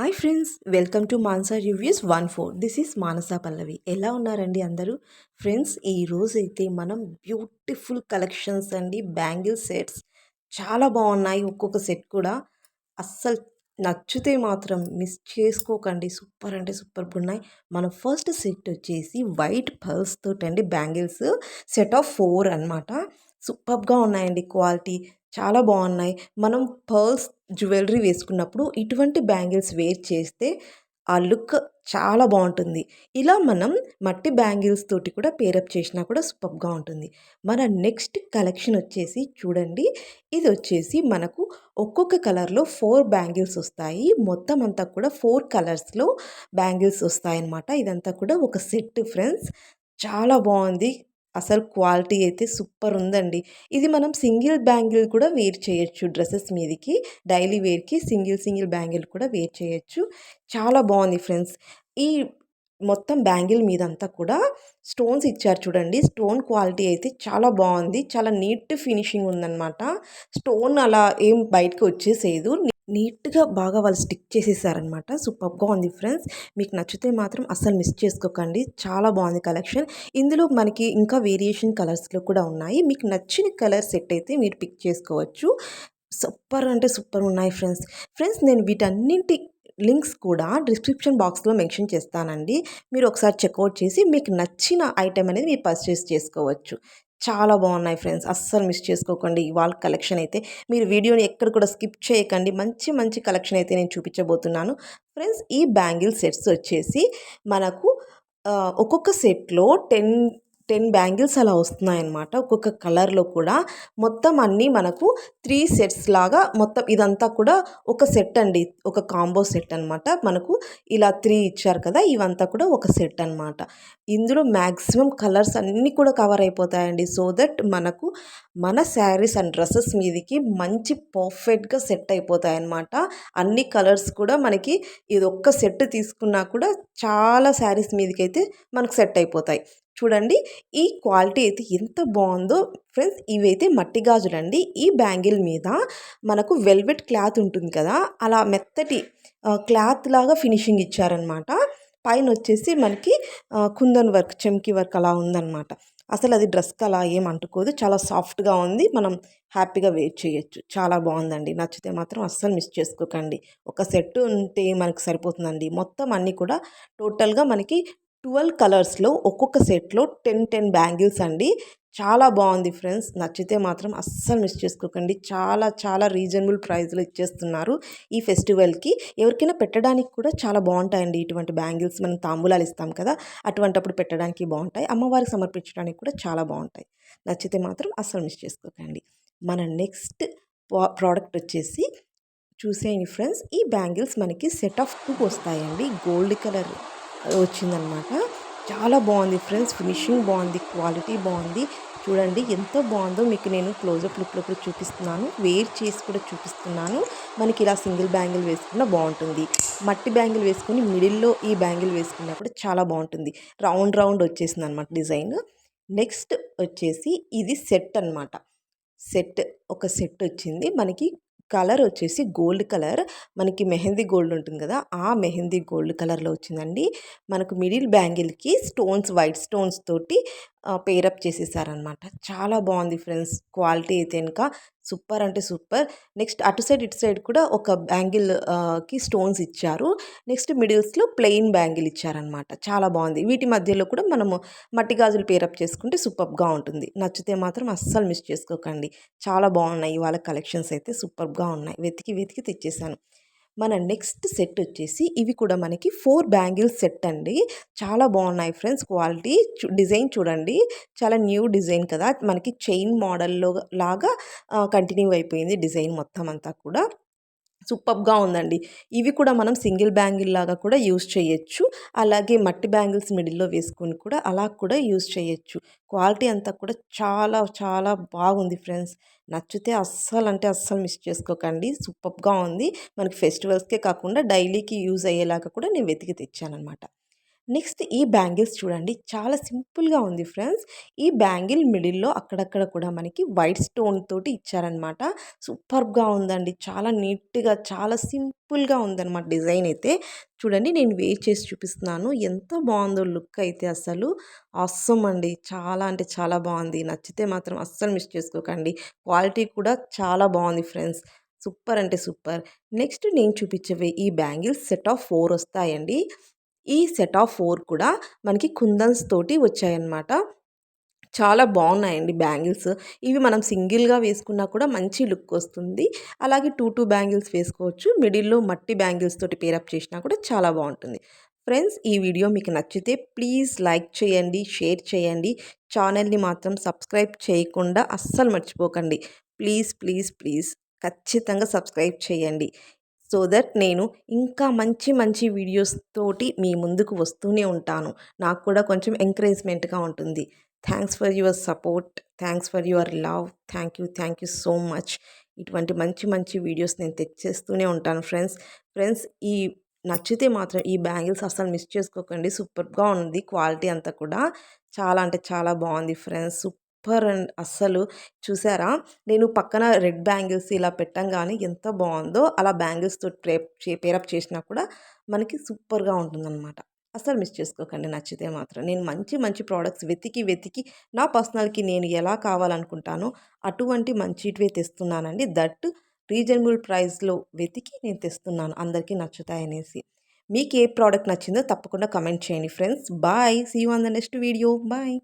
Hi friends welcome to Mansa reviews one four. This is Manasa Pallavi. ఎలా ఉన్నారండి అందరూ? Friends ఈ రోజైతే మనం బ్యూటిఫుల్ కలెక్షన్స్ అండి బ్యాంగిల్ సెట్స్. చాలా బాగున్నాయి ఒక్కొక్క సెట్ కూడా. అస్సలు నచ్చితే మాత్రం మిస్ చేసుకోకండి. సూపర్ అంటే సూపర్ ఉన్నాయి మన ఫస్ట్ సెట్ వచ్చేసి వైట్ పర్ల్స్ తోటండి బ్యాంగిల్స్. సెట్ ఆఫ్ ఫోర్ అనమాట సూపర్గా ఉన్నాయండి క్వాలిటీ. చాలా బాగున్నాయి. మనం పర్ల్స్ జ్యువెలరీ వేసుకున్నప్పుడు ఇటువంటి బ్యాంగిల్స్ వేర్ చేస్తే ఆ లుక్ చాలా బాగుంటుంది. ఇలా మనం మట్టి బ్యాంగిల్స్ తోటి కూడా పేరప్ చేసినా కూడా సూపర్గా ఉంటుంది. మన నెక్స్ట్ కలెక్షన్ వచ్చేసి చూడండి. ఇది వచ్చేసి మనకు ఒక్కొక్క కలర్లో ఫోర్ బ్యాంగిల్స్ వస్తాయి. మొత్తం అంతా కూడా ఫోర్ కలర్స్లో బ్యాంగిల్స్ వస్తాయి అన్నమాట ఇదంతా కూడా ఒక సెట్ ఫ్రెండ్స్. చాలా బాగుంది. అసలు క్వాలిటీ అయితే సూపర్ ఉందండి. ఇది మనం సింగిల్ బ్యాంగిల్ కూడా వేర్ చేయొచ్చు డ్రెస్సెస్ మీదకి డైలీ వేర్కి సింగిల్ సింగిల్ బ్యాంగిల్ కూడా వేర్ చేయొచ్చు. చాలా బాగుంది ఫ్రెండ్స్. ఈ మొత్తం బ్యాంగిల్ మీదంతా కూడా స్టోన్స్ ఇచ్చారు చూడండి. స్టోన్ క్వాలిటీ అయితే చాలా బాగుంది. చాలా నీట్ ఫినిషింగ్ ఉందన్నమాట. స్టోన్ అలా ఏం బయటకు వచ్చేసేదు నీట్గా బాగా వాళ్ళు స్టిక్ చేసేసారనమాట సూపర్గా ఉంది ఫ్రెండ్స్. మీకు నచ్చితే మాత్రం అస్సలు మిస్ చేసుకోకండి. చాలా బాగుంది కలెక్షన్. ఇందులో మనకి ఇంకా వేరియేషన్ కలర్స్లో కూడా ఉన్నాయి. మీకు నచ్చిన కలర్ సెట్ అయితే మీరు పిక్ చేసుకోవచ్చు. సూపర్ అంటే సూపర్ ఉన్నాయి ఫ్రెండ్స్. ఫ్రెండ్స్ నేను వీటన్నింటి లింక్స్ కూడా డిస్క్రిప్షన్ బాక్స్లో మెన్షన్ చేస్తానండి. మీరు ఒకసారి చెక్అవుట్ చేసి మీకు నచ్చిన ఐటెం అనేది మీరు పర్చేస్ చేసుకోవచ్చు. చాలా బాగున్నాయి ఫ్రెండ్స్. అస్సలు మిస్ చేసుకోకండి. ఇవాళ కలెక్షన్ అయితే మీరు వీడియోని ఎక్కడ కూడా స్కిప్ చేయకండి. మంచి మంచి కలెక్షన్ అయితే నేను చూపించబోతున్నాను. ఫ్రెండ్స్ ఈ బ్యాంగిల్ సెట్స్ వచ్చేసి మనకు ఒక్కొక్క సెట్లో టెన్ టెన్ బ్యాంగిల్స్ అలా వస్తున్నాయన్నమాట ఒక్కొక్క కలర్లో కూడా. మొత్తం అన్నీ మనకు త్రీ సెట్స్ లాగా మొత్తం ఇదంతా కూడా ఒక సెట్ అండి. ఒక కాంబో సెట్ అనమాట మనకు ఇలా త్రీ ఇచ్చారు కదా ఇవంతా కూడా ఒక సెట్ అనమాట ఇందులో మ్యాక్సిమం కలర్స్ అన్నీ కూడా కవర్ అయిపోతాయండి. సో దట్ మనకు మన శారీస్ అండ్ డ్రెస్సెస్ మీదకి మంచి పర్ఫెక్ట్గా సెట్ అయిపోతాయి అన్నమాట అన్ని కలర్స్ కూడా మనకి ఇది ఒక్క సెట్ తీసుకున్నా కూడా చాలా శారీస్ మీదకి అయితే మనకు సెట్ అయిపోతాయి. చూడండి ఈ క్వాలిటీ అయితే ఎంత బాగుందో ఫ్రెండ్స్ ఇవైతే మట్టి గాజులండి. ఈ బ్యాంగిల్ మీద మనకు వెల్వెట్ క్లాత్ ఉంటుంది కదా అలా మెత్తటి క్లాత్ లాగా ఫినిషింగ్ ఇచ్చారనమాట. పైన వచ్చేసి మనకి కుందన్ వర్క్ చెంకి వర్క్ అలా ఉందన్నమాట అసలు అది డ్రెస్కి అలా ఏం అంటుకోదు. చాలా సాఫ్ట్గా ఉంది. మనం హ్యాపీగా వెయిట్ చేయొచ్చు. చాలా బాగుందండి. నచ్చితే మాత్రం అస్సలు మిస్ చేసుకోకండి. ఒక సెట్ ఉంటే మనకు సరిపోతుందండి. మొత్తం అన్నీ కూడా టోటల్గా మనకి ట్వెల్వ్ కలర్స్లో ఒక్కొక్క సెట్లో టెన్ టెన్ బ్యాంగిల్స్ అండి. చాలా బాగుంది ఫ్రెండ్స్. నచ్చితే మాత్రం అస్సలు మిస్ చేసుకోకండి. చాలా చాలా రీజనబుల్ ప్రైస్లో ఇచ్చేస్తున్నారు ఈ ఫెస్టివల్కి. ఎవరికైనా పెట్టడానికి కూడా చాలా బాగుంటాయండి ఇటువంటి బ్యాంగిల్స్. మనం తాంబూలాలు ఇస్తాం కదా అటువంటప్పుడు పెట్టడానికి బాగుంటాయి. అమ్మవారికి సమర్పించడానికి కూడా చాలా బాగుంటాయి. నచ్చితే మాత్రం అస్సలు మిస్ చేసుకోకండి. మన నెక్స్ట్ ప్రోడక్ట్ వచ్చేసి చూసేయండి ఫ్రెండ్స్. ఈ బ్యాంగిల్స్ మనకి సెట్ ఆఫ్ టూ వస్తాయండి. Gold colour. వచ్చిందనమాట. చాలా బాగుంది ఫ్రెండ్స్. ఫినిషింగ్ బాగుంది క్వాలిటీ బాగుంది. చూడండి ఎంత బాగుందో మీకు నేను క్లోజప్ లుక్లో కూడా చూపిస్తున్నాను. వేర్ చేసి కూడా చూపిస్తున్నాను. మనకి ఇలా సింగిల్ బ్యాంగిల్ వేసుకున్నా బాగుంటుంది. మట్టి బ్యాంగిల్ వేసుకొని మిడిల్లో ఈ బ్యాంగిల్ వేసుకున్నా కూడా చాలా బాగుంటుంది. రౌండ్ రౌండ్ వచ్చేసింది అనమాట డిజైన్. నెక్స్ట్ వచ్చేసి ఇది సెట్ అనమాట. సెట్ ఒక సెట్ వచ్చింది. మనకి కలర్ వచ్చేసి గోల్డ్ కలర్. మనకి మెహందీ గోల్డ్ ఉంటుంది కదా ఆ మెహందీ గోల్డ్ కలర్లో వచ్చిందండి. మనకు మిడిల్ బ్యాంగిల్కి స్టోన్స్ వైట్ స్టోన్స్ తోటి పేరప్ చేసేసారనమాట చాలా బాగుంది ఫ్రెండ్స్. క్వాలిటీ అయితే ఇంకా సూపర్ అంటే సూపర్. నెక్స్ట్ అటు సైడ్ ఇటు సైడ్ కూడా ఒక బ్యాంగిల్కి స్టోన్స్ ఇచ్చారు. నెక్స్ట్ మిడిల్స్లో ప్లెయిన్ బ్యాంగిల్ ఇచ్చారనమాట చాలా బాగుంది. వీటి మధ్యలో కూడా మనము మట్టి గాజులు పేరప్ చేసుకుంటే సూపర్గా ఉంటుంది. నచ్చితే మాత్రం అస్సలు మిస్ చేసుకోకండి. చాలా బాగున్నాయి. ఇవాళ కలెక్షన్స్ అయితే సూపర్గా ఉన్నాయి. వెతికి వెతికి తెచ్చేసాను. మన నెక్స్ట్ సెట్ వచ్చేసి ఇవి కూడా మనకి ఫోర్ బ్యాంగిల్స్ సెట్ అండి. చాలా బాగున్నాయి ఫ్రెండ్స్ క్వాలిటీ డిజైన్ చూడండి. చాలా న్యూ డిజైన్ కదా మనకి చైన్ మోడల్లో లాగా కంటిన్యూ అయిపోయింది డిజైన్ మొత్తం అంతా కూడా. సూపర్గా ఉందండి. ఇవి కూడా మనం సింగిల్ బ్యాంగిల్ లాగా కూడా యూస్ చేయొచ్చు. అలాగే మట్టి బ్యాంగిల్స్ మిడిల్లో వేసుకొని కూడా అలా కూడా యూస్ చేయొచ్చు. క్వాలిటీ అంతా కూడా చాలా చాలా బాగుంది ఫ్రెండ్స్. నచ్చితే అస్సలు అంటే అస్సలు మిస్ చేసుకోకండి. సూపర్గా ఉంది. మనకి ఫెస్టివల్స్కే కాకుండా డైలీకి యూజ్ అయ్యేలాగా కూడా నేను వెతికి తెచ్చానమాట నెక్స్ట్ ఈ బ్యాంగిల్స్ చూడండి. చాలా సింపుల్గా ఉంది ఫ్రెండ్స్. ఈ బ్యాంగిల్ మిడిల్లో అక్కడక్కడ కూడా మనకి వైట్ స్టోన్ తోటి ఇచ్చారనమాట సూపర్గా ఉందండి. చాలా నీట్గా చాలా సింపుల్గా ఉందన్నమాట డిజైన్ అయితే. చూడండి నేను వే చేసి చూపిస్తున్నాను. ఎంత బాగుందో లుక్ అయితే అసలు. అస్సం అండి. చాలా అంటే చాలా బాగుంది. నచ్చితే మాత్రం అస్సలు మిస్ చేసుకోకండి. క్వాలిటీ కూడా చాలా బాగుంది ఫ్రెండ్స్. సూపర్ అంటే సూపర్. నెక్స్ట్ నేను చూపించేవి ఈ బ్యాంగిల్స్ సెట్ ఆఫ్ ఫోర్ వస్తాయండి. ఈ సెట్ ఆఫ్ ఫోర్ కూడా మనకి కుందన్స్ తోటి వచ్చాయన్నమాట. చాలా బాగున్నాయండి బ్యాంగిల్స్. ఇవి మనం సింగిల్గా వేసుకున్నా కూడా మంచి లుక్ వస్తుంది. అలాగే టూ టూ బ్యాంగిల్స్ వేసుకోవచ్చు. మిడిల్లో మట్టి బ్యాంగిల్స్ తోటి పేరప్ చేసినా కూడా చాలా బాగుంటుంది. ఫ్రెండ్స్ ఈ వీడియో మీకు నచ్చితే ప్లీజ్ లైక్ చేయండి షేర్ చేయండి. ఛానల్ని మాత్రం సబ్స్క్రైబ్ చేయకుండా అస్సలు మర్చిపోకండి. ప్లీజ్ ప్లీజ్ ప్లీజ్ ఖచ్చితంగా సబ్స్క్రైబ్ చేయండి. సో దట్ నేను ఇంకా మంచి మంచి వీడియోస్ తోటి మీ ముందుకు వస్తూనే ఉంటాను. నాకు కూడా కొంచెం ఎంకరేజ్మెంట్గా ఉంటుంది. Thanks for your support. Thanks for your love. Thank you thank you so much. ఇటువంటి మంచి మంచి వీడియోస్ నేను తెచ్చేస్తూనే ఉంటాను ఫ్రెండ్స్. ఫ్రెండ్స్ ఈ నచ్చితే మాత్రం ఈ బ్యాంగిల్స్ అసలు మిస్ చేసుకోకండి. సూపర్గా ఉంది క్వాలిటీ అంతా కూడా. చాలా అంటే చాలా బాగుంది ఫ్రెండ్స్. సూపర్ అండ్ అస్సలు చూసారా? నేను పక్కన రెడ్ బ్యాంగిల్స్ ఇలా పెట్టంగానే ఎంత బాగుందో అలా బ్యాంగిల్స్తో ప్రేప్ పేరప్ చేసినా కూడా మనకి సూపర్గా ఉంటుందన్నమాట. అసలు మిస్ చేసుకోకండి నచ్చితే మాత్రం. నేను మంచి మంచి ప్రోడక్ట్స్ వెతికి వెతికి నా పర్సనల్కి నేను ఎలా కావాలనుకుంటానో అటువంటి మంచివే తెస్తున్నానండి. దట్ రీజనబుల్ ప్రైస్లో వెతికి నేను తెస్తున్నాను. అందరికీ నచ్చుతాయనేసి మీకు ఏ ప్రోడక్ట్ నచ్చిందో తప్పకుండా కమెంట్ చేయండి friends. Bye. See you on the next video. Bye.